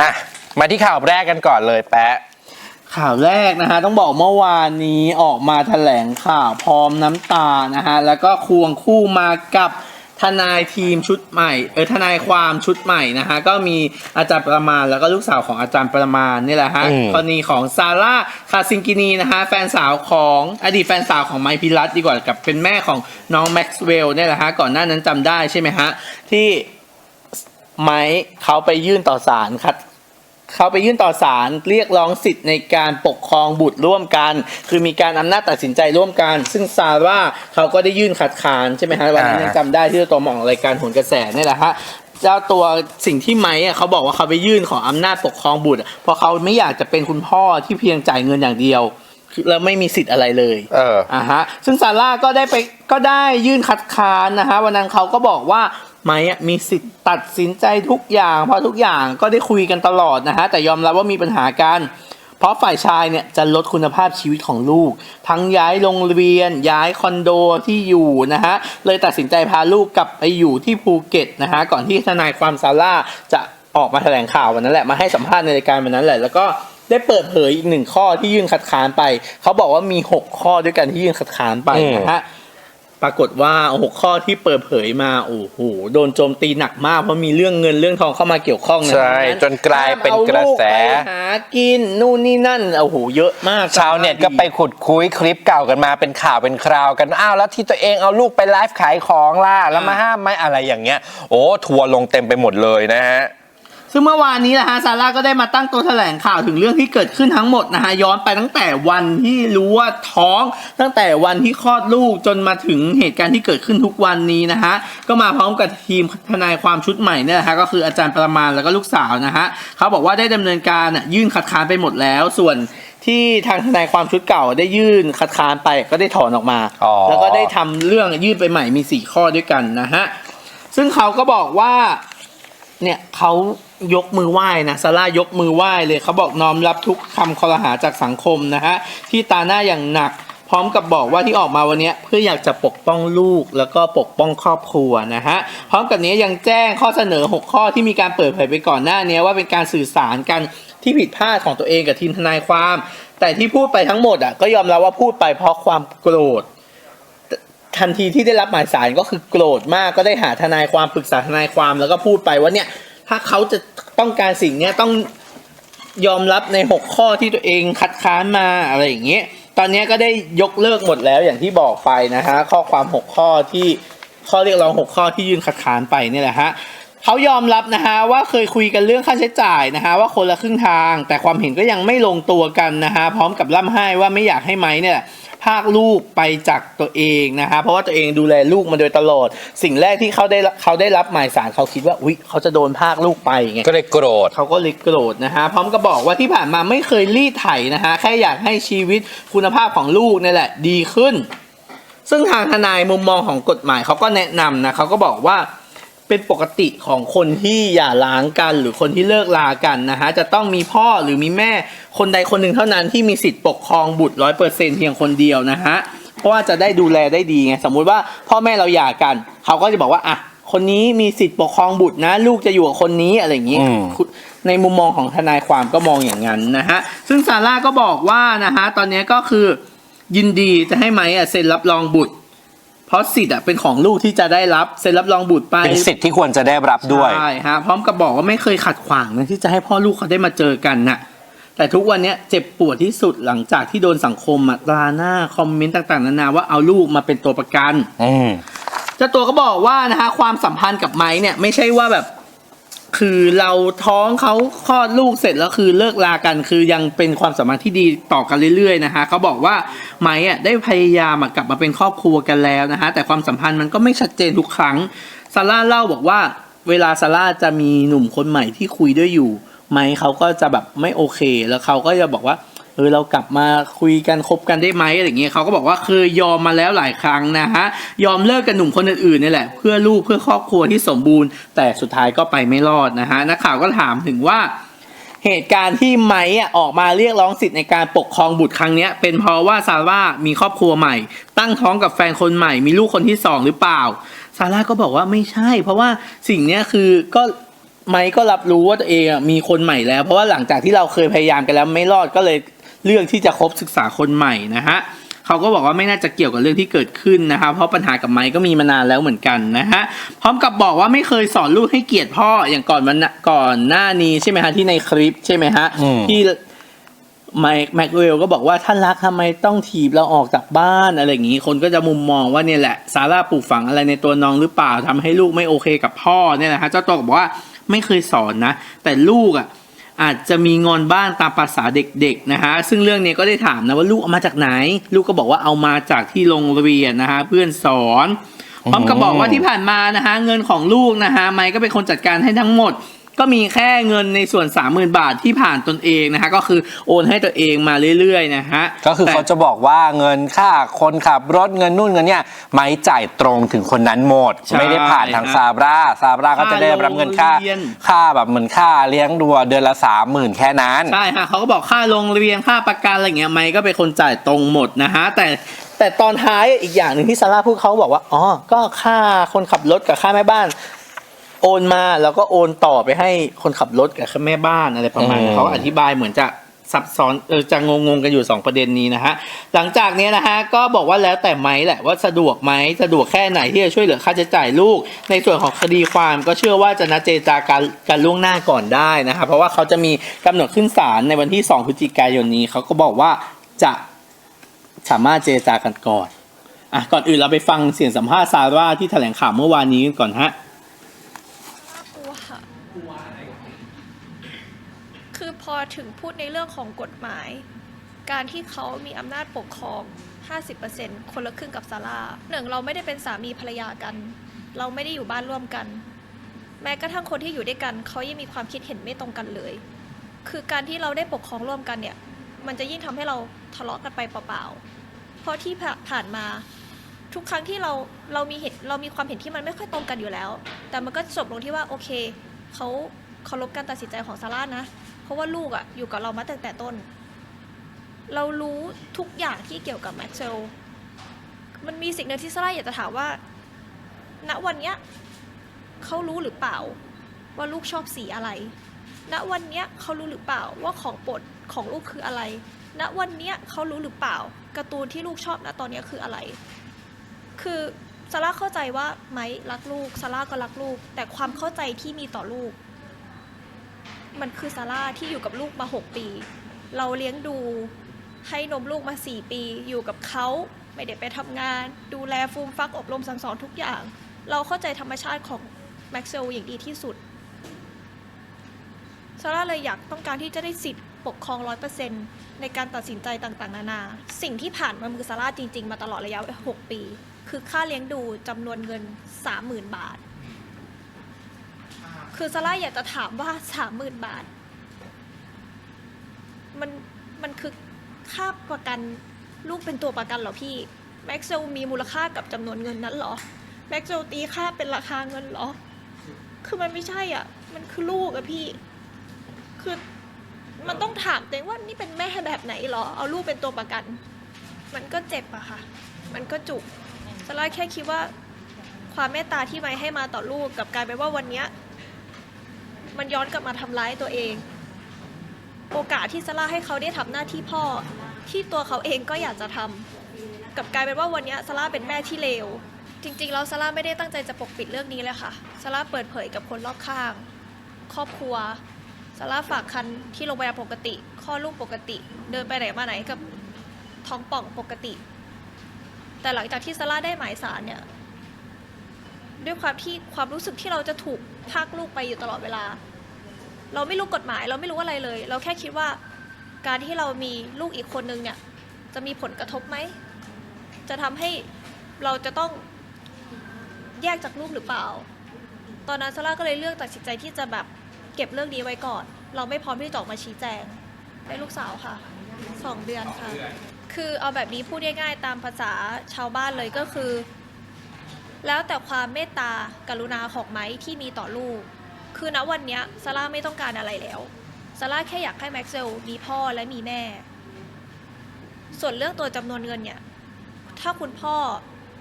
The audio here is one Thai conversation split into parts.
อะมาที่ข่าวแรกกันก่อนเลยแปะ ข่าวแรกนะฮะต้องบอกเมื่อวานนี้ออกมาแถลงข่าวพร้อมน้ำตานะฮะแล้วก็ควงคู่มากับทนายทีมชุดใหม่เออทนายความชุดใหม่นะฮะก็มีอาจารย์ประมาณแล้วก็ลูกสาวของอาจารย์ประมาณนี่แหละฮะอืม กรณีของซาร่าคาซิงกินีนะฮะแฟนสาวของอดีตแฟนสาวของไมค์พิรัตดีกว่ากับเป็นแม่ของน้องแม็กซ์เวลล์เนี่ยแหละฮะก่อนหน้านั้นจำได้ใช่ไหมฮะที่ ไมค์เขาไปยื่นต่อศาลคัด เขาไปยื่นต่อศาลเรียกร้องสิทธิ์ในการปกครองบุตรร่วมกัน คือมีการอำนาจตัดสินใจร่วมกัน ซึ่งซาร่าเขาก็ได้ยื่นคัดค้านใช่ไหมฮะวันนั้นอ่ายัยังจำได้ที่ตัวหมองรายการโหนกระแสนี่แหละฮะเจ้าตัวสิ่งที่ไม้อะเขาบอกว่าเขาไปยื่นขออำนาจปกครองบุตรอะเพราะเขาไม่อยากจะเป็นคุณพ่อที่เพียงจ่ายเงินอย่างเดียวคือแล้วไม่มีสิทธิ์อะไรเลย เอออ่าฮะ ซึ่งซาร่าก็ได้ไปก็ได้ยื่นคัดค้านนะฮะ วันนั้นเขาก็บอกว่า ไม้อะมีสิทธิ์ตัดสินใจทุกอย่าง เพราะทุกอย่างก็ได้คุยกันตลอดนะฮะแต่ยอมรับว่ามีปัญหากันเพราะฝ่ายชายเนี่ยจะลดคุณภาพชีวิตของลูก ทั้งย้ายโรงเรียน ย้ายคอนโดที่อยู่นะฮะเลยตัดสินใจพาลูกกลับไปอยู่ที่ภูเก็ตนะฮะก่อนที่ทนายความซาร่าจะออกมาแถลงข่าววันนั้นแหละมาให้สัมภาษณ์ในรายการวันนั้นแหละแล้วก็ได้เปิดเผยอีกหนึ่งข้อที่ยื่นคัดค้านไป เขาบอกว่ามี 6 ข้อด้วยกันที่ยื่นคัดค้านไปนะฮะ ปรากฏว่าหกข้อที่เปิดเผยมาโอ้โหโดนโจมตีหนักมากเพราะมีเรื่องเงินเรื่องทองเข้ามาเกี่ยวข้องนะใช่จนกลายเป็นกระแสห้ามเอาลูกไปหากินนู่นนี่นั่นโอ้โหเยอะมากชาวเน็ตก็ไปขุดคุยคลิปเก่ากันมาเป็นข่าวเป็นคราวกันอ้าวแล้วที่ตัวเองเอาลูกไปไลฟ์ขายของล่ะแล้วมาห้ามไหมอะไรอย่างเงี้ย โอ้ทัวร์ลงเต็มไปหมดเลยนะฮะ ซึ่งเมื่อวานนี้นะฮะซาร่าก็ได้มาตั้งโตัวแถลงข่าวถึงเรื่องที่เกิดขึ้นทั้งหมดนะฮะย้อนไปตั้งแต่วันที่รู้ว่าท้อง ตั้งแต่วันที่คลอดลูกจนมาถึงเหตุการณ์ที่เกิดขึ้นทุกวันนี้นะฮะก็มาพร้อมกับทีมทนายความชุดใหม่เนี่ยนะฮะก็คืออาจารย์ประมาณแล้วก็ลูกสาวนะฮะเขาบอกว่าได้ดำเนินการน่ะยื่นคัดค้านไปหมดแล้ว ส่วนที่ทางทนายความชุดเก่าได้ยื่นคัดค้านไปก็ได้ถอนออกมาอ๋อแล้วก็ได้ทำเรื่องยื่นไปใหม่มีสี่ข้อด้วยกันนะฮะซึ่งเขาก็บอกว่าเนี่ยเขา ยกมือไหว้นะซาร่ายกมือไหว้เลยเขาบอกน้อมรับทุกคำคอรหาจากสังคมนะฮะที่ตาหน้าอย่างหนัก พร้อมกับบอกว่าที่ออกมาวันนี้เพื่ออยากจะปกป้องลูกแล้วก็ปกป้องครอบครัวนะฮะพร้อมกับนี้ยังแจ้งข้อเสนอ 6 ข้อที่มีการเปิดเผยไปก่อนหน้านี้ว่าเป็นการสื่อสารกันที่ผิดพลาดของตัวเองกับทีมทนายความ แต่ที่พูดไปทั้งหมดอะก็ยอมรับว่าพูดไปเพราะความโกรธทันทีที่ได้รับหมายสารก็คือโกรธมากก็ได้หาทนายความปรึกษาทนายความแล้วก็พูดไปว่าเนี่ยถ้าเขาจะ ต้องการสิ่งเนี้ยต้องยอมรับใน 6 ข้อที่ตัวเองคัดค้านมาอะไรอย่างเงี้ยตอนนี้ก็ได้ยกเลิกหมดแล้วอย่างที่บอกไปนะฮะข้อความ 6 ข้อที่ข้อเรียกร้อง 6 ข้อที่ยื่นคัดค้านไปนี่แหละฮะเขายอมรับนะฮะว่าเคยคุยกันเรื่องค่าใช้จ่ายนะฮะว่าคนละครึ่งทาง แต่ความเห็นก็ยังไม่ลงตัวกันนะฮะพร้อมกับร่ำไห้ว่าไม่อยากให้ไม้เนี่ย พากลูกไปจากตัวเองนะฮะเพราะว่าตัวเองดูแลลูกมาโดยตลอด สิ่งแรกที่เขาได้รับเขาได้รับหมายสารเขาคิดว่าอุ๊ยเขาจะโดนพากลูกไปไงก็เลยโกรธเขาก็เลยโกรธนะฮะพร้อมกับบอกว่าที่ผ่านมาไม่เคยรีดไถนะฮะแค่อยากให้ชีวิตคุณภาพของลูกนี่แหละ ดีขึ้น ซึ่งทางทนายมุมมองของกฎหมายเขาก็แนะนำนะเขาก็บอกว่า เป็นปกติของคนที่หย่าร้างกันหรือคนที่เลิกลากันนะฮะจะต้องมีพ่อหรือมีแม่คนใดคนหนึ่งเท่านั้นที่มีสิทธิ์ปกครองบุตรร้อยเปอร์เซ็นเพียงคนเดียวนะฮะเพราะว่าจะได้ดูแลได้ดีไงสมมุติว่าพ่อแม่เราหย่ากัน เขาก็จะบอกว่าอะคนนี้มีสิทธิ์ปกครองบุตรนะ ลูกจะอยู่กับคนนี้อะไรอย่างนี้อืมในมุมมองของทนายความก็มองอย่างนั้นนะฮะซึ่งซาร่าก็บอกว่านะฮะตอนนี้ก็คือยินดีจะให้ไม้อะเซ็นรับรองบุตร เพราะสิทธิ์อะเป็นของลูกที่จะได้รับเซ็นรับรองบุตรไปเป็นสิทธิ์ที่ควรจะได้รับด้วยใช่ฮะพร้อมกับบอกว่าไม่เคยขัดขวางนะที่จะให้พ่อลูกเขาได้มาเจอกันน่ะแต่ทุกวันเนี้ยเจ็บปวดที่สุดหลังจากที่โดนสังคมอะตราหน้าคอมเมนต์ต่างๆนานาว่าเอาลูกมาเป็นตัวประกันอืมเจ้าตัวก็บอกว่านะฮะความสัมพันธ์กับไม้เนี่ยไม่ใช่ว่าแบบ คือเราท้องเขาคลอดลูกเสร็จแล้วคือเลิกลากัน คือยังเป็นความสัมพันธ์ที่ดีต่อกันเรื่อยๆนะฮะเขาบอกว่าไม้อะได้พยายามกลับมาเป็นครอบครัวกันแล้วนะฮะแต่ความสัมพันธ์มันก็ไม่ชัดเจนทุกครั้งซาร่าเล่าบอกว่า เวลาซาร่าจะมีหนุ่มคนใหม่ที่คุยด้วยอยู่ไม้เขาก็จะแบบไม่โอเค แล้วเขาก็จะบอกว่า ออเรากลับมาคุยกันคบกันได้ไหมอะไรอย่างเงี้ยเขาก็บอกว่าเคยยอมมาแล้วหลายครั้งนะฮะยอมเลิกกับหนุ่มคนอื่นๆนี่แหละ เพื่อลูกเพื่อครอบครัวที่สมบูรณ์ แต่สุดท้ายก็ไปไม่รอดนะฮะนักข่าวก็ถามถึงว่าเหตุการณ์ที่ไม้อะออกมาเรียกร้องสิทธิ์ในการปกครองบุตรครั้งนี้เป็นเพราะว่าซาร่ามีครอบครัวใหม่ ตั้งท้องกับแฟนคนใหม่ มีลูกคนที่สองหรือเปล่าซาร่าก็บอกว่าไม่ใช่ เพราะว่าสิ่งนี้คือก็ไมค์ก็รับรู้ว่าตัวเองอะมีคนใหม่แล้ว เพราะว่าหลังจากที่เราเคยพยายามกันแล้วไม่รอดก็เลย เลือกที่จะคบศึกษาคนใหม่นะฮะเขาก็บอกว่าไม่น่าจะเกี่ยวกับเรื่องที่เกิดขึ้นนะคะเพราะปัญหากับไมค์ก็มีมานานแล้วเหมือนกันนะฮะพร้อมกับบอกว่าไม่เคยสอนลูกให้เกลียดพ่ออย่างก่อนวันนะก่อนหน้านี้ใช่ไหมฮะที่ในคลิปใช่ไหมฮะอืมที่ไมค์แม็กเวลก็บอกว่าถ้ารักทำไมต้องถีบเราออกจากบ้านอะไรอย่างนี้ คนก็จะมุมมองว่าเนี่ยแหละซาร่าปลูกฝังอะไรในตัวน้องหรือเปล่าทำให้ลูกไม่โอเคกับพ่อเนี่ยนะฮะเจ้าตัวก็บอกว่าไม่เคยสอนนะ แต่ลูกอะ อาจจะมีงอนบ้างตามภาษาเด็กๆนะฮะซึ่งเรื่องนี้ก็ได้ถามนะว่าลูกเอามาจากไหน ลูกก็บอกว่าเอามาจากที่โรงเรียนนะฮะเพื่อนสอนพร้อมกับบอกว่าที่ผ่านมานะฮะเงินของลูกนะฮะไมค์ก็เป็นคนจัดการให้ทั้งหมด ก็มีแค่เงินในส่วน 30,000 บาทที่ผ่านตนเองนะฮะก็คือโอนให้ตัวเองมาเรื่อยๆนะฮะก็คือแต่เขาจะบอกว่าเงินค่าคนขับรถเงินนู่นเงินเนี่ยไม่จ่ายตรงถึงคนนั้นหมดใช่ไม่ได้ผ่านทางซาบราซาบราก็จะได้รับเงินค่าค่าโรงเรียนค่าแบบเหมือนค่าเลี้ยงดูเดือนละสามหมื่นแค่นั้นใช่ฮะเขาก็บอกค่าโรงเรียนค่าประกันอะไรเงี้ยไมค์ก็เป็นคนจ่ายตรงหมดนะฮะแต่แต่ตอนท้ายอีกอย่างหนึ่งที่ซาร่าพูดเขาบอกว่า อ๋อ ก็ค่าคนขับรถกับค่าแม่บ้าน โอนมาแล้วก็โอนต่อไปให้คนขับรถกับแม่บ้านอะไรประมาณนั้นอืม เขาอธิบายเหมือนจะซับซ้อนเออจะงงๆกันอยู่สองประเด็นนี้นะฮะหลังจากนี้นะฮะก็บอกว่าแล้วแต่ไม้แหละว่าสะดวกไหมสะดวกแค่ไหนที่จะช่วยเหลือค่าใช้จ่ายลูก ในส่วนของคดีความก็เชื่อว่าจะนัดเจรจาการกันล่วงหน้าก่อนได้นะคะเพราะว่าเขาจะมีกำหนดขึ้นศาลในวันที่ 2 พฤศจิกายนนี้เขาก็บอกว่าจะสามารถเจรจากันก่อนอะก่อนอื่นเราไปฟังเสียงสัมภาษณ์ซาร่าที่แถลงข่าวเมื่อวานนี้กันก่อนฮะ กลัวค่ะคือพอ ถึงพูดในเรื่องของกฎหมาย การที่เขามีอำนาจปกครอง 50%คนละครึ่งกับซาร่าหนึ่งเราไม่ได้เป็นสามีภรรยากัน เราไม่ได้อยู่บ้านร่วมกัน แม้กระทั่งคนที่อยู่ด้วยกันเขายังมีความคิดเห็นไม่ตรงกันเลย คือการที่เราได้ปกครองร่วมกันเนี่ย มันจะยิ่งทำให้เราทะเลาะกันไปเปล่าๆ เพราะที่ผ่านมาทุกครั้งที่เราเรามีเห็นเรามีความเห็นที่มันไม่ค่อยตรงกันอยู่แล้ว แต่มันก็จบลงที่ว่าโอเคเขาเคารพการตัดสินใจของซาร่านะ ราะว่าลูกอะอยู่กับเรามาตั้งแต่ต้น เรารู้ทุกอย่างที่เกี่ยวกับแม็กเซลมันมีสิ่งหนึ่งที่ซาร่าอยากจะถามว่า ณวันเนี้ยเขารู้หรือเปล่า ว่าลูกชอบสีอะไร ณวันเนี้ยเขารู้หรือเปล่าว่าของโปรดของลูกคืออะไร ณวันเนี้ยเขารู้หรือเปล่าการ์ตูนที่ลูกชอบณตอนเนี้ยคืออะไร คือซาร่าเข้าใจว่าไม้รักลูกซาร่าก็รักลูก แต่ความเข้าใจที่มีต่อลูก มันคือซาร่าที่อยู่กับลูกมา 6 ปี เราเลี้ยงดูให้นมลูกมา 4 ปี อยู่กับเขาไม่ได้ไปทำงาน ดูแลฟูมฟักอบรมสั่งสอนทุกอย่าง เราเข้าใจธรรมชาติของแม็กซ์เซลอย่างดีที่สุดซาร่าเลยอยากต้องการที่จะได้สิทธิ์ปกครองร้อยเปอร์เซ็นต์ในการตัดสินใจต่างๆ นานา สิ่งที่ผ่านมามือซาร่าจริง ๆ มาตลอดระยะ 6 ปี คือค่าเลี้ยงดูจำนวนเงิน 30,000 บาท คือซาร่าอยากจะถามว่า30,000บาท มันมันคือค่าประกันลูกเป็นตัวประกันเหรอพี่แม็กเซลมีมูลค่ากับจำนวนเงินนั้นเหรอแม็กเซลตีค่าเป็นราคาเงินเหรอ คือมันไม่ใช่อะ มันคือลูกอะพี่ คือมันต้องถามตัวเองว่านี่เป็นแม่แบบไหนเหรอ เอาลูกเป็นตัวประกัน มันก็เจ็บอะค่ะ มันก็จุกซาร่าแค่คิดว่าความเมตตาที่ไม่ให้มาต่อลูกกับกลารเป็นว่าวันเนี้ย มันย้อนกลับมาทำร้ายตัวเอง โอกาสที่ซาร่าให้เขาได้ทำหน้าที่พ่อ ที่ตัวเขาเองก็อยากจะทำกับกลายเป็นว่าวันนี้ซาร่าเป็นแม่ที่เลวจริงๆแล้วซาร่าไม่ได้ตั้งใจจะปกปิดเรื่องนี้เลยค่ะซาร่าเปิดเผยกับคนรอบข้าง ครอบครัวซาร่าฝากคันที่โรงพยาบาลปกติคลอดลูกปกติ เดินไปไหนมาไหนกับท้องป่องปกติ แต่หลังจากที่ซาร่าได้หมายสารเนี่ย ด้วยความที่ความรู้สึกที่เราจะถูก พากลูกไปอยู่ตลอดเวลา เราไม่รู้กฎหมาย เราไม่รู้อะไรเลย เราแค่คิดว่าการที่เรามีลูกอีกคนนึงเนี่ย จะมีผลกระทบไหม จะทำให้เราจะต้องแยกจากลูกหรือเปล่า ตอนนั้นซาร่าก็เลยเลือกตัดสินใจที่จะแบบเก็บเรื่องนี้ไว้ก่อน เราไม่พร้อมที่จะออกมาชี้แจงได้ลูกสาวค่ะสองเดือนค่ะ คือเอาแบบนี้พูดง่ายๆตามภาษาชาวบ้านเลยก็คือ แล้วแต่ความเมตตากรุณาของไม้ที่มีต่อลูก คือณวันนี้ซาร่าไม่ต้องการอะไรแล้วซาร่าแค่อยากให้แม็กเซลมีพ่อและมีแม่ ส่วนเรื่องตัวจำนวนเงินเนี่ย ถ้าคุณพ่อ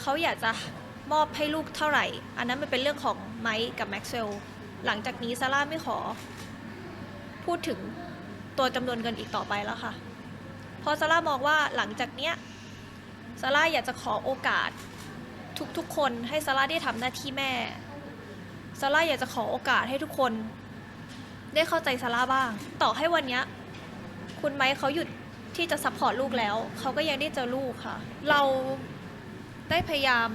เขาอยากจะมอบให้ลูกเท่าไหร่ อันนั้นมันเป็นเรื่องของไมค์กับแม็กเซลหลังจากนี้ซาร่าไม่ขอ พูดถึงตัวจำนวนเงินอีกต่อไปแล้วค่ะ เพราะซาร่ามองว่าหลังจากเนี้ยซาร่าอยากจะขอโอกาส ทุกๆคนให้ซาร่าได้ทำหน้าที่แม่ซาร่าอยากจะขอโอกาสให้ทุกคน ได้เข้าใจซาร่าบ้าง ต่อให้วันเนี้ยคุณไม้เขาหยุดที่จะซัพพอร์ตลูกแล้ว เขาก็ยังได้เจอลูกค่ะ เราได้พยายาม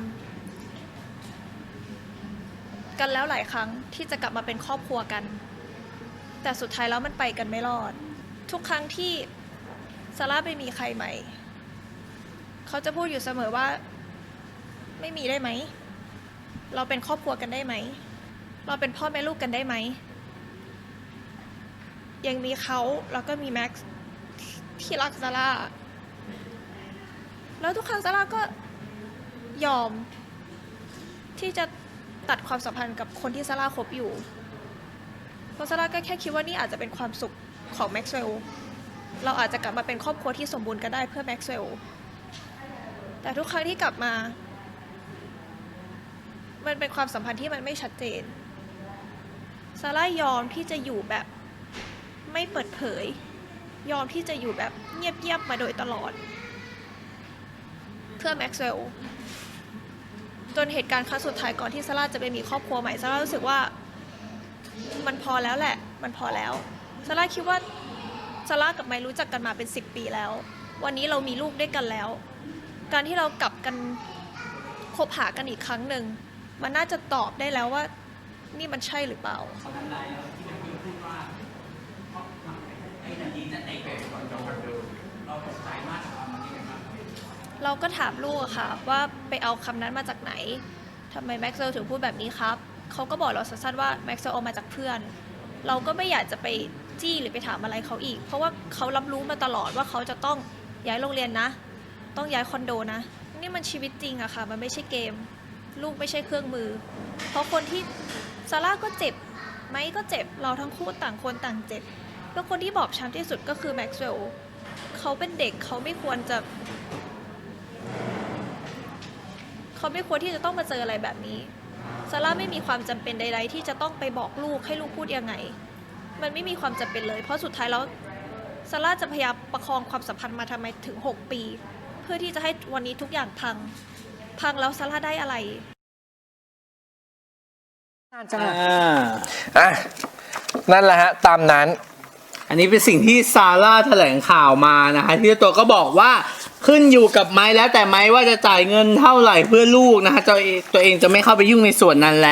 กันแล้วหลายครั้งที่จะกลับมาเป็นครอบครัวกัน แต่สุดท้ายแล้วมันไปกันไม่รอด ทุกครั้งที่ซาร่าไปมีใครใหม่ เขาจะพูดอยู่เสมอว่า ไม่มีได้ไหม เราเป็นครอบครัวกันได้ไหม เราเป็นพ่อแม่ลูกกันได้ไหม ยังมีเขาแล้วก็มีแม็กซ์ที่รักซาร่า แล้วทุกครั้งซาร่าก็ยอม ที่จะตัดความสัมพันธ์กับคนที่ซาร่าคบอยู่ เพราะซาร่าก็แค่คิดว่านี่อาจจะเป็นความสุขของแม็กซ์เวลเราอาจจะกลับมาเป็นครอบครัวที่สมบูรณ์กันได้เพื่อแม็กซ์เวลแต่ทุกครั้งที่กลับมา มันเป็นความสัมพันธ์ที่มันไม่ชัดเจน ซาร่ายอมที่จะอยู่แบบไม่เปิดเผย ยอมที่จะอยู่แบบเงียบๆมาโดยตลอด เพื่อแม็กซ์เวลล์จนเหตุการณ์ครั้งสุดท้ายก่อนที่ซาร่าจะไปมีครอบครัวใหม่ซาร่ารู้สึกว่า มันพอแล้วแหละ มันพอแล้วซาร่าคิดว่าซาร่ากับไมรู้จักกันมาเป็นสิบปีแล้ว วันนี้เรามีลูกด้วยกันแล้ว การที่เรากลับกันคบหากันอีกครั้งหนึ่ง มันน่าจะตอบได้แล้วว่า นี่มันใช่หรือเปล่า เราก็ถามลูกอะค่ะ ว่าไปเอาคำนั้นมาจากไหนทำไมแม็กซ์เวลถึงพูดแบบนี้ครับ เขาก็บอกเราสั้นๆว่าแม็กซ์เวลเอามาจากเพื่อน เราก็ไม่อยากจะไปจี้หรือไปถามอะไรเขาอีก เพราะว่าเขารับรู้มาตลอดว่าเขาจะต้องย้ายโรงเรียนนะ ต้องย้ายคอนโดนะ นี่มันชีวิตจริงอะค่ะ มันไม่ใช่เกม ลูกไม่ใช่เครื่องมือ เพราะคนที่ซาร่าก็เจ็บไมค์ก็เจ็บเราทั้งคู่ต่างคนต่างเจ็บแล้วคนที่บอบช้ำที่สุดก็คือแม็กซ์เวลล์เขาเป็นเด็กเขาไม่ควรจะ เขาไม่ควรที่จะต้องมาเจออะไรแบบนี้ซาร่าไม่มีความจำเป็นใด ๆ ที่จะต้องไปบอกลูกให้ลูกพูดยังไง มันไม่มีความจำเป็นเลย เพราะสุดท้ายแล้วซาร่าจะพยายามประคองความสัมพันธ์มาทำไมถึง 6 ปี เพื่อที่จะให้วันนี้ทุกอย่างพัง พังแล้วซาร่าได้อะไรอ่าอะนั่นแหละฮะ ตามนั้น อันนี้เป็นสิ่งที่ซาร่าแถลงข่าวมานะคะที่เจ้าตัวก็บอกว่าขึ้นอยู่กับไม้แล้วแต่ไม้ว่าจะจ่ายเงินเท่าไหร่เพื่อลูกนะคะตัวเองตัวเองจะไม่เข้าไปยุ่งในส่วนนั้นแล้ว